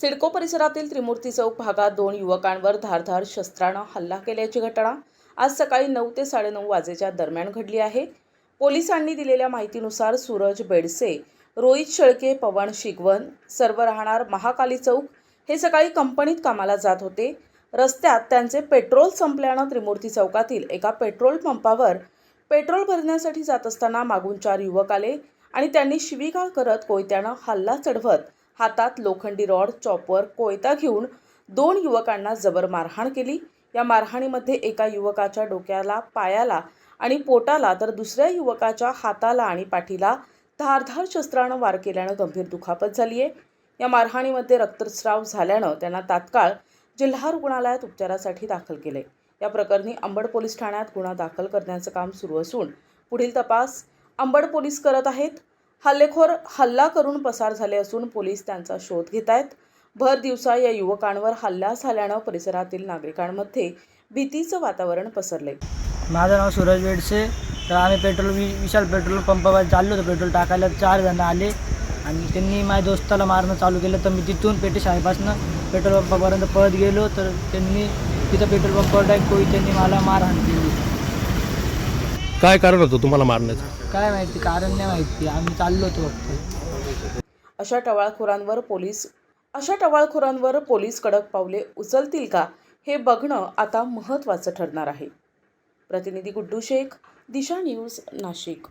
सिडको परिसरातील त्रिमूर्ती चौक भागात दोन युवकांवर धारधार शस्त्रानं हल्ला केल्याची घटना आज सकाळी नऊ ते साडेनऊ वाजेच्या दरम्यान घडली आहे. पोलिसांनी दिलेल्या माहितीनुसार सूरज बेडसे रोहित शेळके पवन शिगवन सर्व राहणार महाकाली चौक. हे सकाळी कंपनीत कामाला जात होते. रस्त्यात त्यांचे पेट्रोल संपल्यानं त्रिमूर्ती चौकातील एका पेट्रोल पंपावर पेट्रोल भरण्यासाठी जात असताना मागून चार युवक आले आणि त्यांनी शिवीगाळ करत कोयत्यानं हल्ला चढवत हातात लोखंडी रॉड चॉपर कोयता घेऊन दोन युवकांना जबर मारहाण केली. या मारहाणीमध्ये एका युवकाच्या डोक्याला पायाला आणि पोटाला तर दुसऱ्या युवकाच्या हाताला आणि पाठीला धारधार शस्त्रानं वार केल्यानं गंभीर दुखापत झाली आहे. या मारहाणीमध्ये रक्तस्राव झाल्यानं त्यांना तात्काळ जिल्हा रुग्णालयात उपचारासाठी दाखल केले. या प्रकरणी अंबड पोलीस ठाण्यात गुन्हा दाखल करण्याचं काम सुरू असून पुढील तपास अंबड पोलीस करत आहेत. हल्लेखोर हल्ला करून पसार झाले असून पोलीस त्यांचा शोध घेत आहेत भर दिवसा या युवकांवर हल्ला झाल्यानं परिसरातील नागरिकांमध्ये भीतीचं वातावरण पसरले माझं नाव सूरज वेडसे. तर आम्ही पेट्रोल वि विशाल पेट्रोल पंपावर चाललो होतो. पेट्रोल टाकायला चार जण आले. आणि त्यांनी माझ्या दोस्ताला मारणं चालू केलं. तर मी तिथून पेटे शाळेपासून पेट्रोल पंपापर्यंत पळत गेलो. तर त्यांनी तिथं पेट्रोल पंपावर डायरेक्ट कोई त्यांनी मला मारहाण केली. काय कारण होतं तुम्हाला मारण्याचं? काय माहिती कारण नाही माहिती. आम्ही चाललो होतो फक्त. अशा टवाळखोरांवर पोलीस अशा टवाळखोरांवर पोलीस कडक पावले उचलतील का हे बघणं आता महत्त्वाचं ठरणार आहे. प्रतिनिधी गुड्डू शेख दिशा न्यूज नाशिक.